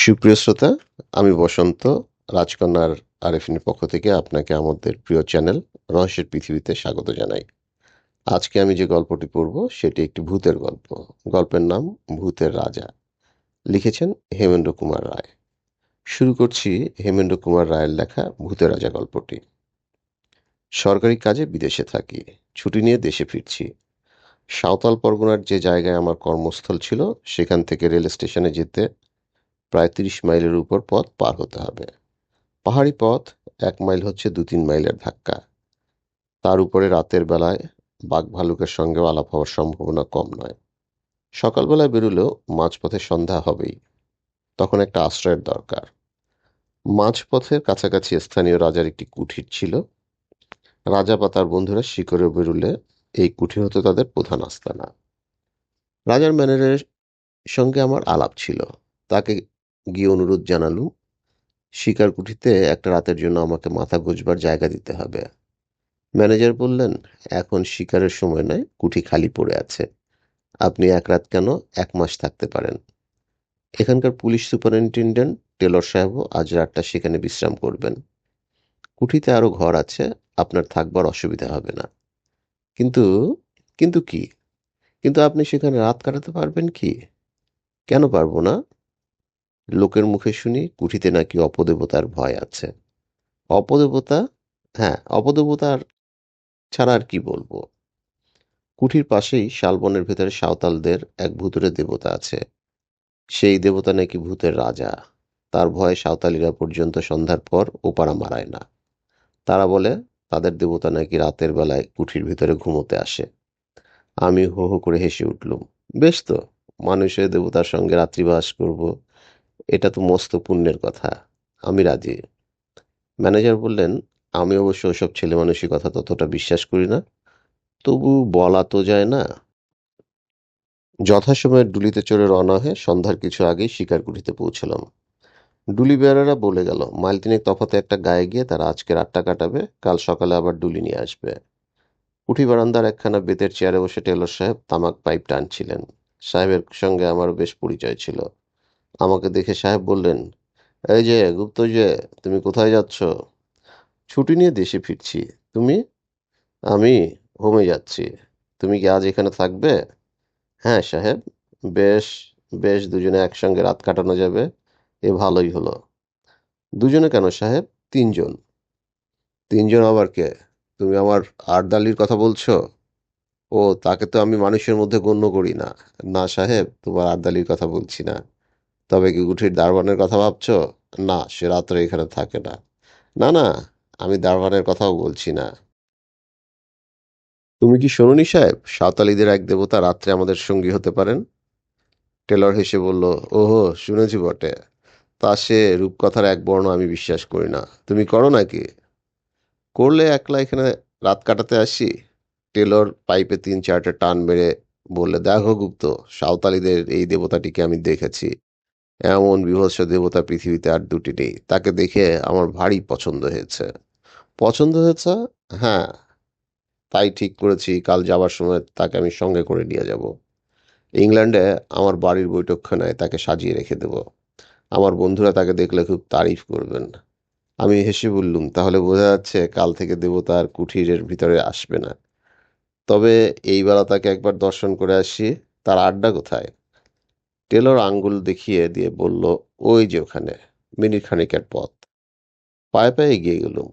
সুপ্রিয় শ্রোতা, আমি বসন্ত, রাজকন্যার আরেফিনের পক্ষ থেকে আপনাকে আমাদের প্রিয় চ্যানেল রহস্যের পৃথিবীতে স্বাগত জানাই। আজকে আমি যে গল্পটি পড়ব, সেটি একটি ভূতের গল্প। গল্পের নাম ভূতের রাজা। লিখেছেন হেমেন্দ্র কুমার রায়। শুরু করছি হেমেন্দ্র কুমার রায়ের লেখা ভূতের রাজা গল্পটি। সরকারি কাজে বিদেশে থাকি, ছুটি নিয়ে দেশে ফিরছি। সাঁওতাল পরগনার যে জায়গায় আমার কর্মস্থল ছিল, সেখান থেকে রেল স্টেশনে যেতে প্রায় তিরিশ মাইলের উপর পথ পার হতে হবে। পাহাড়ি পথ এক মাইল হচ্ছে দু তিন মাইলের ধাক্কা। তার উপরে রাতের বেলায় বাঘ ভালুকের সঙ্গে আলাপ হওয়ার সম্ভাবনা কম নয়। সকালবেলায় বেরোলেও মাঝপথে সন্ধ্যা হবেই। তখন একটা আশ্রয়ের দরকার। মাঝপথের কাছাকাছি স্থানীয় রাজার একটি কুঠির ছিল। রাজা বা তার বন্ধুরা শিকরে বেরুলে এই কুঠির হতো তাদের প্রধান আস্তানা। রাজার ম্যানেজারের সঙ্গে আমার আলাপ ছিল। তাকে গিয়ে অনুরোধ জানালুম শিকার কুঠিতে একটা রাতের জন্য আমাকে মাথা গুজবার জায়গা দিতে হবে। ম্যানেজার বললেন, এখন শিকারের সময় নয়, কুঠি খালি পড়ে আছে। আপনি এক রাত কেন? এক মাস থাকতে পারেন। এখানকার পুলিশ সুপারিনটেন্ডেন্ট টেলর সাহেবও আজ রাতটা সেখানে বিশ্রাম করবেন। কুঠিতে আরও ঘর আছে, আপনার থাকবার অসুবিধা হবে না। কিন্তু কিন্তু কি? কিন্তু আপনি সেখানে রাত কাটাতে পারবেন কি? কেন পারব না? লোকের মুখে শুনি, কুঠিতে নাকি অপদেবতার ভয় আছে। অপদেবতা? হ্যাঁ অপদেবতার ছাড়া আর কি বলব? কুঠির পাশেই শালবনের ভেতরে সাঁওতালদের এক ভূতুরে দেবতা আছে। সেই দেবতা নাকি ভূতের রাজা। তার ভয়ে সাঁওতালিরা পর্যন্ত সন্ধ্যার পর ওপারা মারায় না। তারা বলে, তাদের দেবতা নাকি রাতের বেলায় কুঠির ভিতরে ঘুমোতে আসে। আমি হো হো করে হেসে উঠলুম, বেশ তো, মানুষের দেবতার সঙ্গে রাত্রিবাস করব। এটা তো মস্ত পুণ্যের কথা। আমি রাজি। ম্যানেজার বললেন, আমি অবশ্য ওসব ছেলে মানুষের কথা ততটা বিশ্বাস করি না। তবু বলা তো যায় না। যথাসময়ে ডুলিতে চড়ে রওনা হয়ে সন্ধ্যার কিছু আগেই শিকারকুঠিতে পৌঁছলাম। ডুলি বেয়ারারা বলে গেল মাইল তিনেক তফাতে একটা গায়ে গিয়ে তারা আজকে রাতটা কাটাবে, কাল সকালে আবার ডুলি নিয়ে আসবে। কুঠি বারান্দার একখানা বেতের চেয়ারে বসে টেলর সাহেব তামাক পাইপ টানছিলেন। সাহেবের সঙ্গে আমার বেশ পরিচয় ছিল। আমাকে দেখে সাহেব বললেন, এই যে গুপ্ত যে, তুমি কোথায় যাচ্ছ? ছুটি নিয়ে দেশে ফিরছি। তুমি? আমি হোমে যাচ্ছি। তুমি কি আজ এখানে থাকবে? হ্যাঁ সাহেব, বেশ বেশ, দুজনে একসঙ্গে রাত কাটানো যাবে। এ ভালোই হলো। দুজনে কেন সাহেব? তিনজন। তিনজন আবার কে? তুমি আমার আরদালির কথা বলছো? ও, তাকে তো আমি মানুষের মধ্যে গণ্য করি না। না সাহেব, তোমার আরদালির কথা বলছি না। তবে কি গুঠির দারবানের কথা ভাবছ? না, সে রাত্রে এখানে থাকে না। না না, আমি দারবানের কথাও বলছি না। তুমি কি শোনোনি সাহেব, সাঁওতালিদের এক দেবতা রাত্রে আমাদের সঙ্গী হতে পারেন? টেলর হেসে বলল, ওহো, শুনেছি বটে। তা সে রূপকথার এক বর্ণ আমি বিশ্বাস করি না। তুমি করো নাকি? করলে একলা এখানে রাত কাটাতে আসি? টেলর পাইপে তিন চারটে টান মেরে বললে, দেখো গুপ্ত, সাঁওতালিদের এই দেবতাটিকে আমি দেখেছি। এমন বিভৎস দেবতা পৃথিবীতে আর দুটি নেই। তাকে দেখে আমার ভারী পছন্দ হয়েছে। পছন্দ হয়েছে? হ্যাঁ। তাই ঠিক করেছি, কাল যাবার সময় তাকে আমি সঙ্গে করে নিয়ে যাব। ইংল্যান্ডে আমার বাড়ির বৈঠকখানায় তাকে সাজিয়ে রেখে দেব। আমার বন্ধুরা তাকে দেখলে খুব তারিফ করবেন। আমি হেসে বললুম, তাহলে বোঝা যাচ্ছে কাল থেকে দেবতা আর কুঠিরের ভিতরে আসবে না। তবে এই বেলা তাকে একবার দর্শন করে আসি। তার আড্ডা কোথায়? টেলর আঙ্গুল দেখিয়ে দিয়ে বলল, ওই যে ওখানে মিনিট খানিকের পথ। পায়ে পায়ে এগিয়ে গেলুম।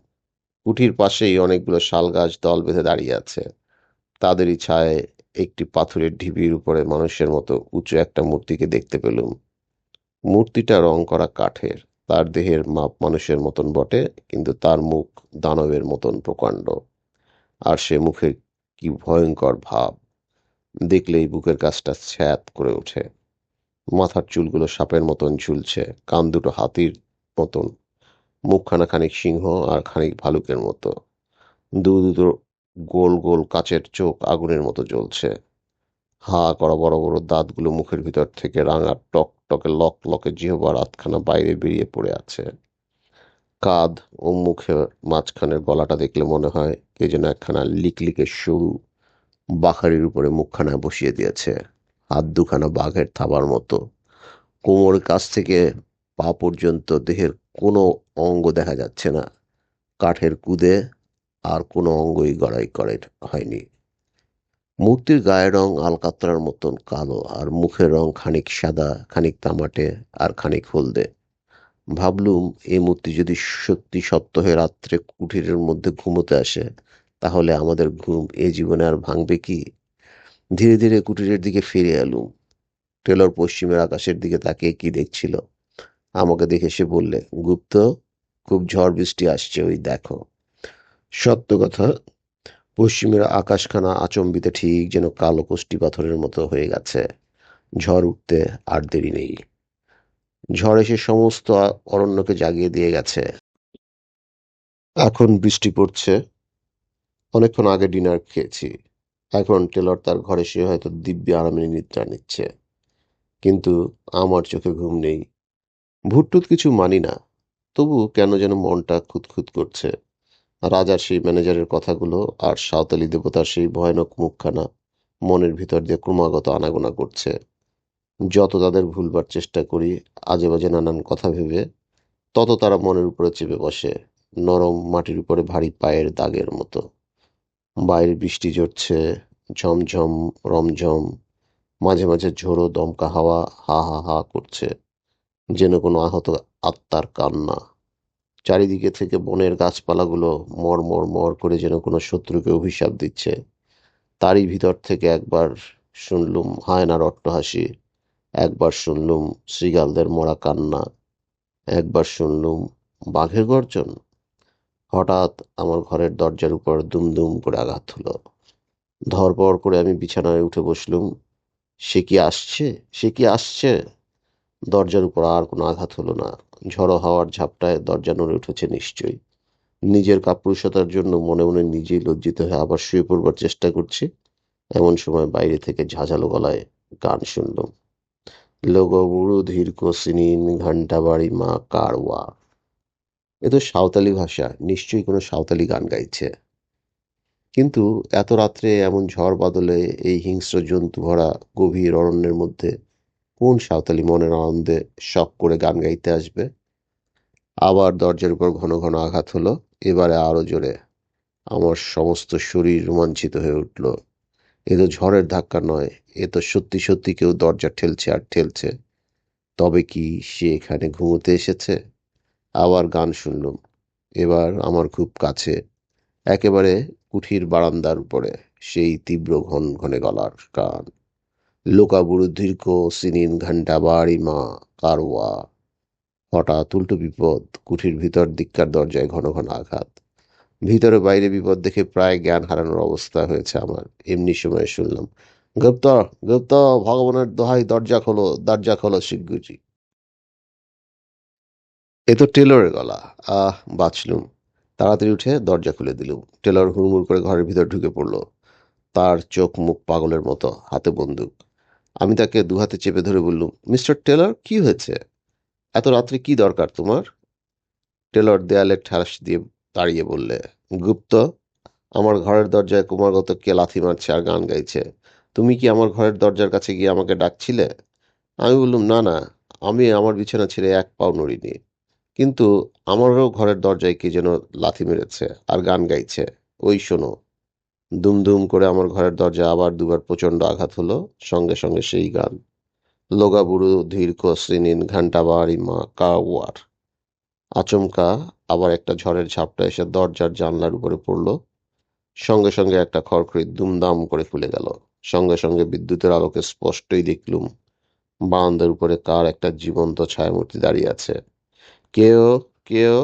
কুঠির পাশেই অনেকগুলো শাল গাছ দল বেঁধে দাঁড়িয়ে আছে। তাদেরই ছায় একটি পাথরের ঢিবির উপরে মানুষের মতো উঁচু একটা মূর্তিকে দেখতে পেলুম। মূর্তিটা রং করা কাঠের, তার দেহের মাপ মানুষের মতন বটে, কিন্তু তার মুখ দানবের মতন প্রকাণ্ড। আর সে মুখে কি ভয়ঙ্কর ভাব, দেখলেই বুকের কাছটা ছ্যাত করে ওঠে। মাথার চুলগুলো সাপের মতন ঝুলছে, কান দুটো হাতির মতন, মুখখানা খানিক সিংহ আর খানিক ভালুকের মতো। দু দুটো গোল গোল কাচের চোখ আগুনের মতো জ্বলছে। হা করা বড় বড় দাঁতগুলো মুখের ভিতর থেকে রাঙা টক টকে লক লকে জিহবার আধখানা বাইরে বেরিয়ে পড়ে আছে। কাঁধ ও মুখের মাঝখানের গলাটা দেখলে মনে হয় কে যেন একখানা লিকলিকে সরু বাখারির উপরে মুখখানা বসিয়ে দিয়েছে। হাত দুখানা বাঘের থাবার মতো। কোমর কাছ থেকে পা পর্যন্ত দেহের কোনো অঙ্গ দেখা যাচ্ছে না। কাঠের কুদে আর কোনো অঙ্গই গড়াই করে হয়নি। মূর্তির গায়ের রং আলকাতরার মতন কালো আর মুখের রং খানিক সাদা, খানিক তামাটে আর খানিক হলদে। ভাবলুম, এই মূর্তি যদি সত্যি সত্য হয়ে রাত্রে কুঠিরের মধ্যে ঘুমোতে আসে, তাহলে আমাদের ঘুম এ জীবনে আর ভাঙবে কি? ধীরে ধীরে কুটিরের দিকে ফিরে এলুম। টেলর পশ্চিমের আকাশের দিকে তাকিয়ে কি দেখছিল? আমাকে দেখে সে বললে, গুপ্ত, খুব ঝড় বৃষ্টি আসছে ওই দেখো। সত্য কথা, পশ্চিমের আকাশখানা আচম্বিতে ঠিক যেন কালো কোষ্টি পাথরের মতো হয়ে গেছে। ঝড় উঠতে আর দেরি নেই। ঝড় এসে সমস্ত অরণ্যকে জাগিয়ে দিয়ে গেছে। এখন বৃষ্টি পড়ছে। অনেকক্ষণ আগে ডিনার খেয়েছি। এখন টেলর তার ঘরে সে হয়তো দিব্য আরামে নিদ্রা নিচ্ছে। কিন্তু আমার চোখে ঘুম নেই। ভুটটুত কিছু মানি না। তবু কেন যেন মনটা খুঁতখুত করছে। রাজার সেই ম্যানেজারের কথাগুলো আর সাঁওতালি দেবতার সেই ভয়ানক মুখখানা মনের ভিতর দিয়ে ক্রমাগত আনাগোনা করছে। যত তাদের ভুলবার চেষ্টা করি আজে বাজে নানান কথা ভেবে, তত তারা মনের উপরে চেপে বসে, নরম মাটির উপরে ভারী পায়ের দাগের মতো। বাইরে বৃষ্টি ঝরছে, ঝমঝম, রমঝম, মাঝে মাঝে ঝোড়ো দমকা হাওয়া হা হা হা করছে, যেন কোনো আহত আত্মার কান্না। চারিদিকে থেকে বনের গাছপালাগুলো মর মর মর করে যেন কোনো শত্রুকে অভিশাপ দিচ্ছে। তারই ভিতর থেকে একবার শুনলুম হায়নার অট্টহাসি, একবার শুনলুম শ্রীগালদের মরা কান্না, একবার শুনলুম বাঘের গর্জন। হঠাৎ আমার ঘরের দরজার উপর দুমদুম করে আঘাত হলো। ধরপড় করে আমি বিছানায় উঠে বসলুম। সে কি আসছে? সে কি আসছে? দরজার উপর আর কোনো আঘাত হলো না। ঝড়ো হাওয়ার ঝাপটায় দরজা নড়ে উঠেছে নিশ্চয়ই। নিজের কাপুরুষতার জন্য মনে মনে নিজেই লজ্জিত হয়ে আবার শুয়ে পড়বার চেষ্টা করছি। এমন সময় বাইরে থেকে ঝাঁঝালো গলায় গান শুনলাম। লোগো বুড়ো ধীরক সিনিন ঘণ্টা বাড়ি মা কারওয়া। এ তো সাঁওতালি ভাষা, নিশ্চয়ই কোনো সাঁওতালি গান গাইছে। কিন্তু এত রাত্রে এমন ঝড় বাদলে এই হিংস্র জন্তু ভরা গভীর অরণ্যের মধ্যে কোন সাঁওতালি মনের আনন্দে শখ করে গান গাইতে আসবে? আবার দরজার উপর ঘন ঘন আঘাত হলো, এবারে আরও জোরে আমার সমস্ত শরীর রোমাঞ্চিত হয়ে উঠল। এ তো ঝড়ের ধাক্কা নয়, এ তো সত্যি সত্যি কেউ দরজা ঠেলছে আর ঠেলছে। তবে কি সে এখানে ঘুমোতে এসেছে? আবার গান শুনলুম। এবার আমার খুব কাছে, একেবারে কুঠির বারান্দার উপরে, সেই তীব্র ঘন ঘনে গলার গান। লোকা বুড়ো দীর্ঘ সিনিন ঘণ্টা বাড়ি মা কারওয়া হঠাৎ উল্টো বিপদ, কুঠির ভিতর দিককার দরজায় ঘন ঘন আঘাত। ভিতরে বাইরে বিপদ দেখে প্রায় জ্ঞান হারানোর অবস্থা হয়েছে আমার। এমনি সময় শুনলাম, গুপ্ত গুপ্ত, ভগবানের দোহাই, দরজা খোলো দরজা খোলো শিগগিরি এ তো টেলরের গলা। আহ, বাঁচলুম। তাড়াতাড়ি উঠে দরজা খুলে দিলুম। টেলর হুড়মুড় করে ঘরের ভিতর ঢুকে পড়ল। তার চোখ মুখ পাগলের মতো, হাতে বন্দুক। আমি তাকে দু হাতে চেপে ধরে বললুম, মিস্টার টেলর, কি হয়েছে? এত রাত্রে কি দরকার তোমার? টেলর দেয়ালে ঠাস দিয়ে দাঁড়িয়ে বললে, গুপ্ত, আমার ঘরের দরজায় কুমারগত কে লাথি মারছে আর গান গাইছে? তুমি কি আমার ঘরের দরজার কাছে গিয়ে আমাকে ডাকছিলে? আমি বললুম, না না, আমি আমার বিছানা ছেড়ে এক পাও নড়িনি। কিন্তু আমারও ঘরের দরজায় কি যেন লাথি মেরেছে আর গান গাইছে। ওই শোনো, দুমদুম করে আমার ঘরের দরজা আবার দুবার প্রচণ্ড আঘাত হলো, সঙ্গে সঙ্গে সেই গান। লোগা বুড়ো ধীরক শ্রীনিন ঘণ্টা বাড়ি, মা কাওয়ার আচমকা আবার একটা ঝড়ের ঝাপটা এসে দরজার জানলার উপরে পড়ল। সঙ্গে সঙ্গে একটা খড়খড়ি দুমদাম করে খুলে গেল। সঙ্গে সঙ্গে বিদ্যুতের আলোকে স্পষ্টই দেখলুম বারান্দার উপরে কার একটা জীবন্ত ছায়ামূর্তি দাঁড়িয়ে আছে। কেউ কেউ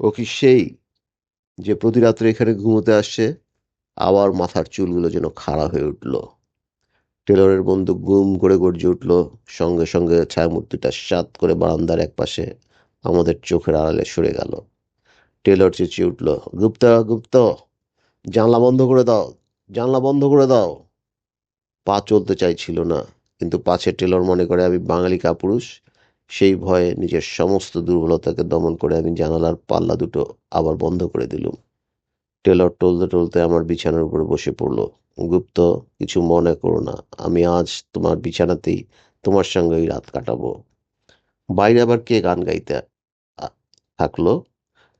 ও কি সেই যে প্রতি রাত্রে এখানে ঘুমোতে আসছে? আবার মাথার চুলগুলো যেন খাড়া হয়ে উঠল। টেলরের বন্ধু গুম করে গর্জে উঠল। সঙ্গে সঙ্গে ছায়ামূর্তিটা সাত করে বারান্দার এক পাশে আমাদের চোখের আড়ালে সরে গেল। টেলর চেঁচিয়ে উঠল, গুপ্ত গুপ্ত, জানলা বন্ধ করে দাও, জানলা বন্ধ করে দাও। পা চলতে চাইছিল না, কিন্তু পাছে টেলর মনে করে, আমি বাঙালি কাপুরুষ সেই ভয়ে নিজের সমস্ত দুর্বলতাকে দমন করে আমি জানালার পাল্লা দুটো আবার বন্ধ করে দিলুম। টেলর টলতে টলতে আমার বিছানার উপরে বসে পড়ল। গুপ্ত, কিছু মনে করো না। আমি আজ তোমার বিছানাতেই তোমার সঙ্গেই রাত কাটাবো। বাইরে আবার কে গান গাইতে থাকল?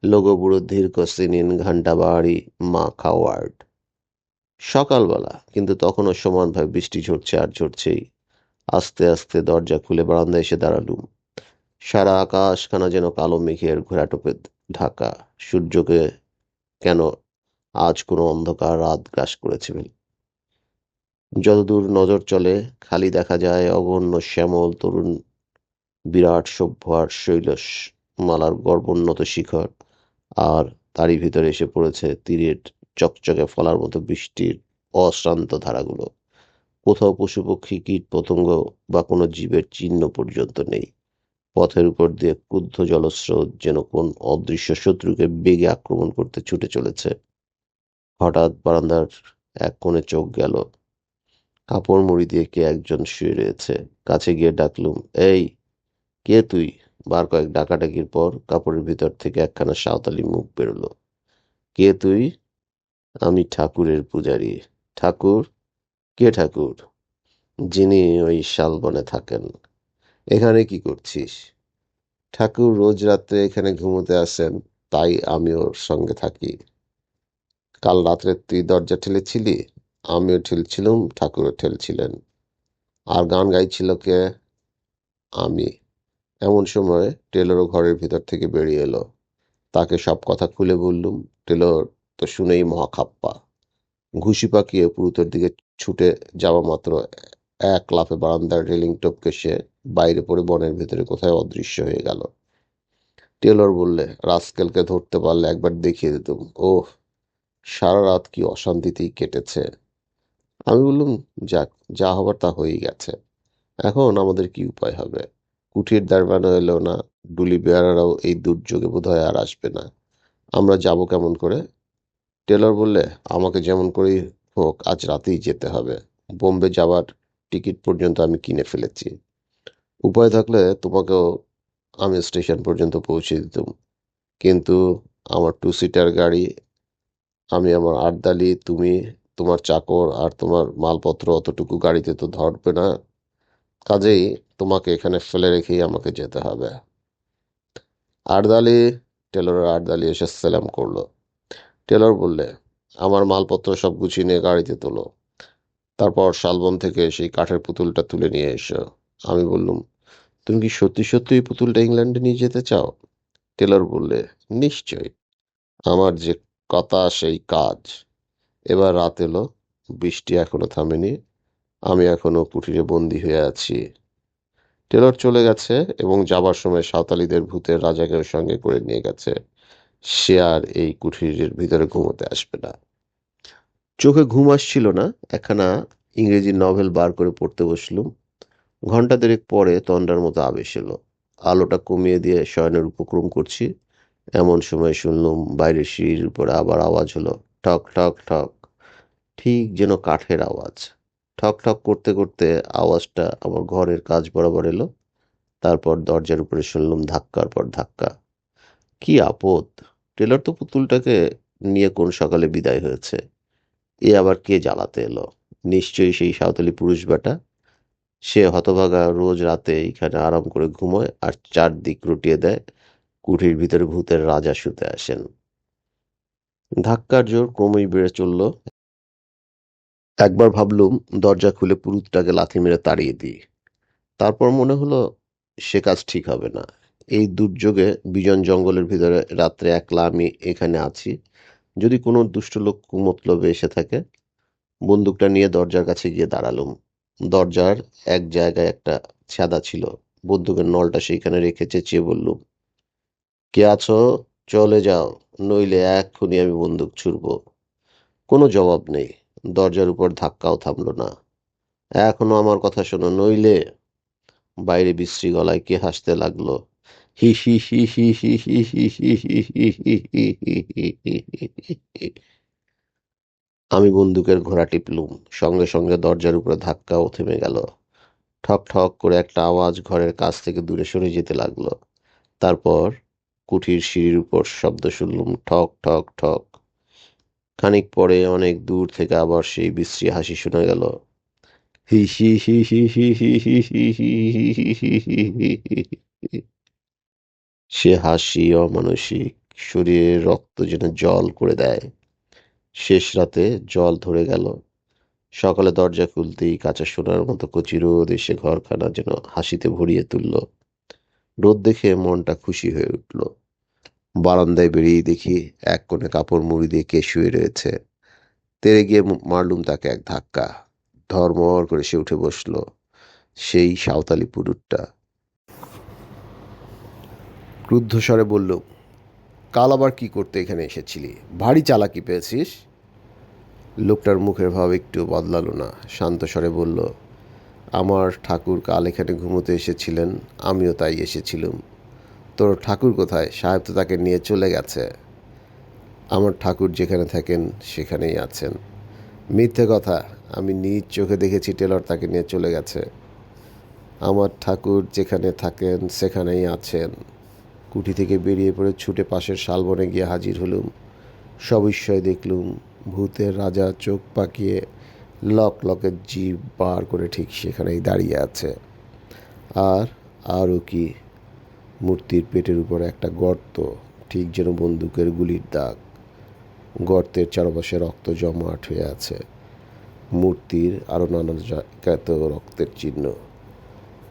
লোগো বুড়ো ধীর কস্তিনিন ঘণ্টা বাড়ি, মা খাওয়ার্ড। সকালবেলা, কিন্তু তখনও সমানভাবে বৃষ্টি ঝরছে আর ঝরছেই। আস্তে আস্তে দরজা খুলে বারান্দায় এসে দাঁড়ালুম। সারা আকাশখানা যেন কালো মেঘের ঘোরাটোপে ঢাকা? সূর্যকে কেন আজ কোনো অন্ধকার রাত গ্রাস করেছে যতদূর নজর চলে, খালি দেখা যায় অগণ্য শ্যামল তরুণ বিরাট সভ্য আর শৈলস মালার গর্বোন্নত শিখর, আর তারই ভিতরে এসে পড়েছে তীরের চকচকে ফলার মতো বৃষ্টির অশ্রান্ত ধারাগুলো। কোথাও পশু পক্ষী কীট পতঙ্গ বা কোনো জীবের চিহ্ন পর্যন্ত নেই। পথের উপর দিয়ে ক্রুদ্ধ জলস্রোত যেন কোন অদৃশ্য শত্রুকে বেগে আক্রমণ করতে ছুটে চলেছে। হঠাৎ বারান্দার এক কোণে চোখ গেল। কাপড় মুড়ি দিয়ে কে একজন শুয়ে রয়েছে? কাছে গিয়ে ডাকলুম, এই, কে তুই? বার কয়েক ডাকাডাকির পর কাপড়ের ভিতর থেকে একখানা সাঁওতালি মুখ বেরোলো। কে তুই? আমি ঠাকুরের পূজারি। ঠাকুর? কে ঠাকুর? যিনি ওই শালবনে থাকেন। এখানে কি করছিস? ঠাকুর রোজ রাত্রে এখানে ঘুমোতে আসেন, তাই আমি ওর সঙ্গে থাকি। কাল রাত্রে তুই দরজা ঠেলেছিলি? আমিও ঠেলছিলাম, ঠাকুরও ঠেলছিলেন। আর গান গাইছিল কে? আমি। এমন সময় টেলরও ঘরের ভিতর থেকে বেরিয়ে এলো। তাকে সব কথা খুলে বললুম, টেলর তো শুনেই মহাখাপ্পা। ঘুষি পাকিয়ে পুরুতোর দিকে ছুটে যাওয়া মাত্র এক লাফে বারান্দার রেলিং টপকে সে বাইরে পড়ে বনের ভেতরে কোথায় অদৃশ্য হয়ে গেল। টেলর বললে, রাস্কেলকে ধরতে পারলে একবার দেখিয়ে দিতুম ওহ, সারা রাত কি অশান্তিতেই কেটেছে। আমি বললুম, যাক, যা হবার তা হয়েই গেছে। এখন আমাদের কি উপায় হবে? কুঠির দারবানো এলো না? ডুলি বেয়ারারাও এই দুর্যোগে বোধহয় আর আসবে না। আমরা যাব কেমন করে? টেলর বললে, আমাকে যেমন করেই হোক, আজ রাতেই যেতে হবে। বোম্বে যাওয়ার টিকিট পর্যন্ত আমি কিনে ফেলেছি। উপায় থাকলে তোমাকেও আমি স্টেশন পর্যন্ত পৌঁছে দিতাম। কিন্তু আমার টু সিটার গাড়ি, আমি আমার আটদালি তুমি, তোমার চাকর আর তোমার মালপত্র অতটুকু গাড়িতে তো ধরবে না। কাজেই তোমাকে এখানে ফেলে রেখেই আমাকে যেতে হবে। আটদালি টেলরের আটদালি এসে সেলাম করল। টেলর বললে, আমার মালপত্র সব গুছিয়ে নিয়ে গাড়িতে তোলো। তারপর শালবন থেকে সেই কাঠের পুতুলটা তুলে নিয়ে এসো। আমি বললুম, তুমি কি সত্যি সত্যি এই পুতুলটা ইংল্যান্ডে নিয়ে যেতে চাও? টেলর বললে, নিশ্চয়ই। আমার যে কথা সেই কাজ। এবার রাত এলো, বৃষ্টি এখনও থামেনি, আমি এখনও কুঠিরে বন্দি হয়ে আছি। টেলর চলে গেছে এবং যাবার সময় সাঁওতালিদের ভূতের রাজাকে সঙ্গে করে নিয়ে গেছে। সে আর এই কুঠিরের ভিতরে ঘুমোতে আসবে না। চোখে ঘুম আসছিল না, একখানা ইংরেজি নভেল বার করে পড়তে বসলুম। ঘণ্টা দেড়েক পরে তন্ডার মতো আবেশ এলো। আলোটা কমিয়ে দিয়ে শয়নের উপক্রম করছি। এমন সময় শুনলুম বাইরের সিঁড়ির উপরে আবার আওয়াজ হলো, ঠক ঠক ঠক। ঠিক যেন কাঠের আওয়াজ। ঠক ঠক করতে করতে আওয়াজটা আমার ঘরের কাজ বরাবর এলো। তারপর দরজার উপরে শুনলুম ধাক্কার পর ধাক্কা। কি আপদ! টেলর তো পুতুলটাকে নিয়ে কোন সকালে বিদায় হয়েছে? এ আবার কে জ্বালাতে এলো? নিশ্চয়ই সেই সাঁওতালি পুরুষ বেটা। সে হতভাগা রোজ রাতে এখানে আরাম করে ঘুমোয় আর চারদিক রুটিয়ে দেয়। কুঠির ভিতরে ভূতের রাজা শুতে আসেন। ধাক্কার জোর ক্রমেই বেড়ে চলল। একবার ভাবলুম, দরজা খুলে পুরুতটাকে লাথি মেরে তাড়িয়ে দিই। তারপর মনে হলো, সে কাজ ঠিক হবে না। এই দুর্যোগে বিজন জঙ্গলের ভিতরে রাত্রে একলা আমি এখানে আছি। যদি কোনো দুষ্ট লোক কুমতলবে এসে থাকে, বন্দুকটা নিয়ে দরজার কাছে গিয়ে দাঁড়ালুম। দরজার এক জায়গায় একটা ছাদা ছিল। বন্দুকের নলটা সেইখানে রেখে চেঁচিয়ে বললুম, কে আছো? চলে যাও, নইলে এক্ষুনি আমি বন্দুক ছুড়ব। কোনো জবাব নেই। দরজার উপর ধাক্কাও থামলো না। এখনও আমার কথা শোনো, নইলে? বাইরে বিশ্রী গলায় কে হাসতে লাগল? হি হি হি হি হি হি হি হি হি হি। আমি বন্দুকের ঘোড়া টিপলুম সঙ্গে সঙ্গে দরজার উপরে ধাক্কাও থেমে গেল ঠক ঠক করে একটা আওয়াজ ঘরের কাছ থেকে দূরে সরে যেতে লাগল তারপর কুঠির সিঁড়ির উপর শব্দ শুনলুম ঠক ঠক ঠক খানিক পরে অনেক দূর থেকে আবার সেই বিশ্রী হাসি শোনা গেল হি হি হি হি হি হি হি হি হি হি হি হি হি। সে হাসি অমানসিক, শরীরে রক্ত যেন জল করে দেয়। শেষ রাতে জল ধরে গেল। সকালে দরজা খুলতেই কাঁচা সোনার মতো কচি রোদ এসে ঘরখানা যেন হাসিতে ভরিয়ে তুলল। রোদ দেখে মনটা খুশি হয়ে উঠল। বারান্দায় বেরিয়ে দেখি এক কোণে কাপড় মুড়ি দিয়ে কে শুয়ে রয়েছে। তেড়ে গিয়ে মারলুম তাকে এক ধাক্কা। ধর্মর করে সে উঠে বসল। সেই সাঁওতালি পুরুতটা ক্রুদ্ধ স্বরে বলল, কাল আবার কি করতে এখানে এসেছিলি? ভারী চালাকি পেয়েছিস? লোকটার মুখের ভাব একটু বদলালো না। শান্ত স্বরে বলল, আমার ঠাকুর কাল এখানে ঘুমোতে এসেছিলেন, আমিও তাই এসেছিলুম। তোর ঠাকুর কোথায়? সাহেব তো তাকে নিয়ে চলে গেছে। আমার ঠাকুর যেখানে থাকেন, সেখানেই আছেন। মিথ্যে কথা, আমি নিজ চোখে দেখেছি টেলর তাকে নিয়ে চলে গেছে। আমার ঠাকুর যেখানে থাকেন, সেখানেই আছেন। কুঠি থেকে বেরিয়ে পড়ে ছুটে পাশের শালবনে গিয়ে হাজির হলুম। সবিস্ময় দেখলুম, ভূতের রাজা চোখ পাকিয়ে লক লকের জিভ বার করে ঠিক সেখানেই দাঁড়িয়ে আছে। আর, আরও কি? মূর্তির পেটের উপর একটা গর্ত, ঠিক যেন বন্দুকের গুলির দাগ। গর্তের চারপাশে রক্ত জমাট হয়ে আছে। মূর্তির আরও নানা জায়গাত রক্তের চিহ্ন।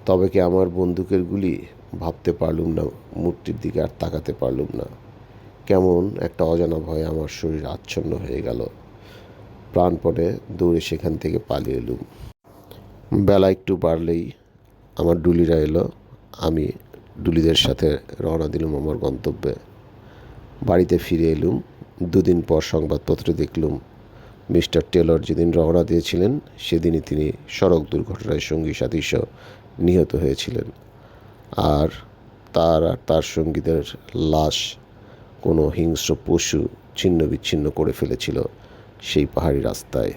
তবে কি আমার বন্দুকের গুলি? ভাবতে পারলুম না। মূর্তির দিকে আর তাকাতে পারলুম না। কেমন একটা অজানা ভয়ে আমার শরীর আচ্ছন্ন হয়ে গেল। প্রাণপণে দৌড়ে সেখান থেকে পালিয়ে এলুম। বেলা একটু বাড়লেই আমার ডুলিরা এলো। আমি ডুলিদের সাথে রওনা দিলুম আমার গন্তব্যে। বাড়িতে ফিরে এলুম। দুদিন পর সংবাদপত্রে দেখলুম। মিস্টার টেলর যেদিন রওনা দিয়েছিলেন, সেদিনই তিনি সড়ক দুর্ঘটনায় সঙ্গী সাদৃশ্য নিহত হয়েছিলেন। আর তার আর তার সঙ্গীদের লাশ কোনো হিংস্র পশু ছিন্ন বিচ্ছিন্ন করে ফেলেছিল সেই পাহাড়ি রাস্তায়।